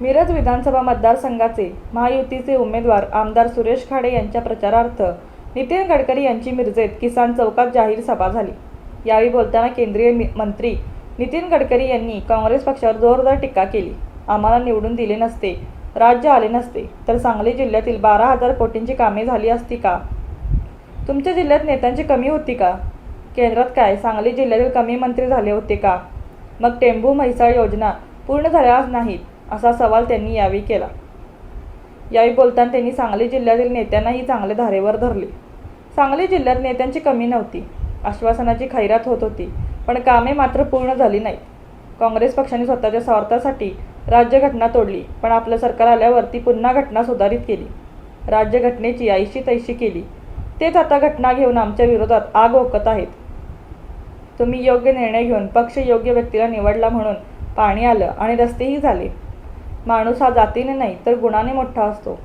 मिरज विधानसभा मतदारसंघाचे महायुतीचे उमेदवार आमदार सुरेश खाडे यांच्या प्रचारार्थ नितीन गडकरी यांची मिरजेत किसान चौकात जाहीर सभा झाली. यावेळी बोलताना केंद्रीय मि- मंत्री नितीन गडकरी यांनी काँग्रेस पक्षावर जोरदार टीका केली. आम्हाला निवडून दिले नसते राज्य आले नसते तर सांगली जिल्ह्यातील बारा हजार कोटींची कामे झाली असती का? तुमच्या जिल्ह्यात नेत्यांची कमी होती का? केंद्रात काय सांगली जिल्ह्यातील कमी मंत्री झाले होते का? मग टेंभू म्हैसाळ योजना पूर्ण झाल्या नाहीत. असा सवाल त्यांनी यावेळी केला. यावेळी बोलताना त्यांनी सांगली जिल्ह्यातील नेत्यांनाही चांगले धारेवर धरले. सांगली जिल्ह्यात नेत्यांची कमी नव्हती. आश्वासनाची खैरात होत होती पण कामे मात्र पूर्ण झाली नाहीत. काँग्रेस पक्षाने स्वतःच्या स्वार्थासाठी राज्यघटना तोडली पण आपलं सरकार आल्यावर ती पुन्हा घटना सुधारित केली. राज्यघटनेची ऐशी तैशी केली. तेच आता घटना घेऊन आमच्या विरोधात आग ओकत आहेत. तुम्ही योग्य निर्णय घेऊन पक्ष योग्य व्यक्तीला निवडला म्हणून पाणी आलं आणि रस्तेही झाले. माणूस हा जातीने नाही तर गुणाने मोठा असतो.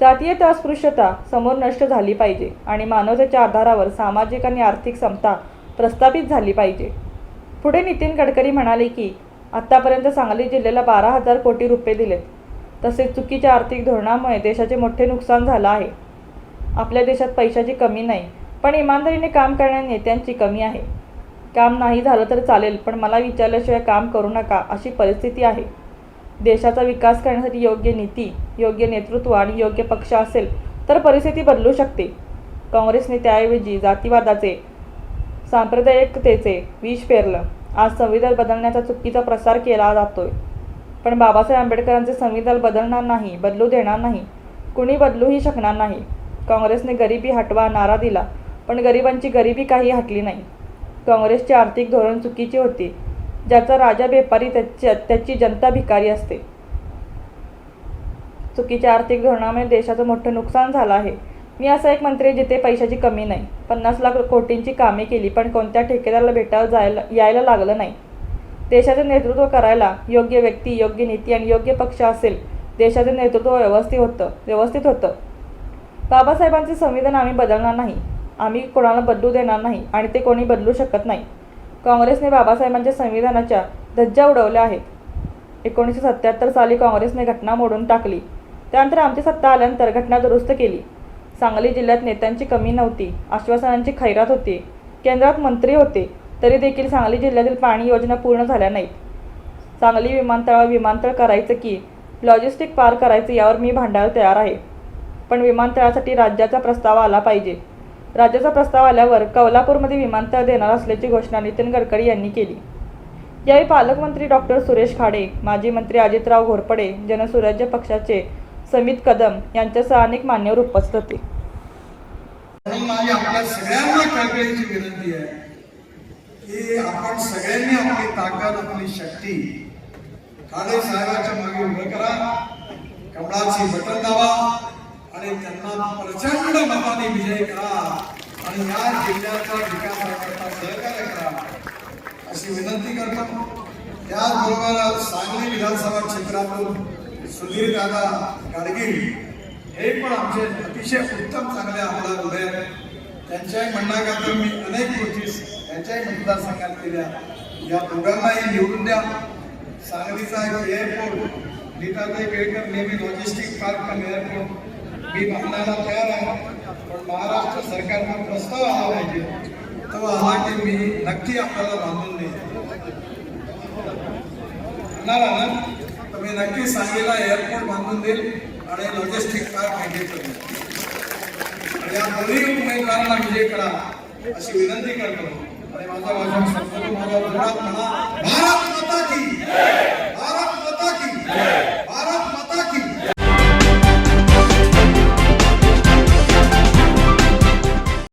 जातीय अस्पृश्यता समोर नष्ट झाली पाहिजे आणि मानवतेच्या आधारावर सामाजिक आणि आर्थिक समता प्रस्थापित झाली पाहिजे. पुढे नितीन गडकरी म्हणाले की आत्तापर्यंत सांगली जिल्ह्याला बारा हजार कोटी रुपये दिलेत. तसेच चुकीच्या आर्थिक धोरणामुळे देशाचे मोठे नुकसान झालं आहे. आपल्या देशात पैशाची कमी नाही पण इमानदारीने काम करणाऱ्या नेत्यांची कमी आहे. काम नाही झालं तर चालेल पण मला विचारल्याशिवाय काम करू नका अशी परिस्थिती आहे. देशाचा विकास करण्यासाठी योग्य नीती योग्य नेतृत्व आणि योग्य पक्ष असेल तर परिस्थिती बदलू शकते. काँग्रेसने त्याऐवजी जातीवादाचे सांप्रदायिकतेचे विष पेरलं. आज संविधान बदलण्याचा चुकीचा प्रसार केला जातोय. पण बाबासाहेब आंबेडकरांचे संविधान बदलणार नाही बदलू देणार नाही. कुणी बदलूही शकणार नाही. काँग्रेसने गरिबी हटवा नारा दिला पण गरिबांची गरिबी काही हटली नाही. काँग्रेसचे आर्थिक धोरण चुकीचे होते. ज्याचा राजा बेपारी त्याची त्याची जनता भिकारी असते. चुकीच्या आर्थिक धोरणामुळे देशाचं मोठं नुकसान झालं आहे. मी असा एक मंत्री जिथे पैशाची कमी नाही. पन्नास लाख कोटींची कामे केली पण कोणत्या ठेकेदाराला भेटायला जायला यायला लागलं नाही. देशाचं नेतृत्व करायला योग्य व्यक्ती योग्य नीती आणि योग्य पक्ष असेल देशाचं नेतृत्व व्यवस्थित होतं व्यवस्थित होतं. बाबासाहेबांचे संविधान आम्ही बदलणार नाही. आम्ही कोणाला बदलू देणार नाही आणि ते कोणी बदलू शकत नाही. काँग्रेसने बाबासाहेबांच्या संविधानाच्या धज्जा उडवल्या आहेत. एकोणीसशे सत्याहत्तर साली काँग्रेसने घटना मोडून टाकली. त्यानंतर आमची सत्ता आल्यानंतर घटना दुरुस्त केली. सांगली जिल्ह्यात नेत्यांची कमी नव्हती आश्वासनांची खैरात होती केंद्रात मंत्री होते तरी देखील सांगली जिल्ह्यातील पाणी योजना पूर्ण झाल्या नाहीत. सांगली विमानतळावर विमानतळ करायचं की लॉजिस्टिक पार करायचं यावर मी भांडायला तयार आहे. पण विमानतळासाठी राज्याचा प्रस्ताव आला पाहिजे. राज्याचा प्रस्ताव आल्यावर कौलापूरमध्ये विमानतळ देणार असल्याची घोषणा नितीन गडकरी यांनी केली. यावेळी पालकमंत्री डॉक्टर सुरेश खाडे माजी मंत्री अजितराव घोरपडे जनसुराज्य पक्षाचे समित कदम यांच्यासह अनेक मान्यवर उपस्थित होते. आपल्या सगळ्यांना कळकळीची विनंती आहे की आपण सगळ्यांनी आपली ताकद आपली शक्ती खाडे साहेबांच्या मागे उभं करा. कमळाची बटन दाबा. आणि त्यांना प्रचंड मताने विजय करा. आणि या जिल्ह्याच्या विकासाकरता सहकार्य करा. अशी विनंती करतो. त्याचबरोबर सांगली विधानसभा क्षेत्रातून सुधीर दादा गाडगीळ हे पण आमचे अतिशय उत्तम चांगले आमदार उभे आहेत. त्यांच्याही म्हणण्याकरता मी अनेक गोष्टी त्यांच्याही मतदारसंघात केल्या. या दोघांनाही निवडून द्या. सांगलीचा एक एअरपोर्ट नीताताई केळकर नेहमी लॉजिस्टिक पार्क पण एअरपोर्ट मी मागण्याला तयार आहे पण महाराष्ट्र सरकारनं प्रस्ताव आला पाहिजे तो आला की मी नक्की आपल्याला बांधून देईल ना? तर मी नक्की सांगलीला एअरपोर्ट बांधून देईल आणि लॉजिस्टिक पार्क मेंटेन करेल आणि या दोन्ही उमेदवारांना विजय करा अशी विनंती करतो. आणि माझा भाषण संपूर्ण माझा जोरात म्हणा भारत माता भारत माता की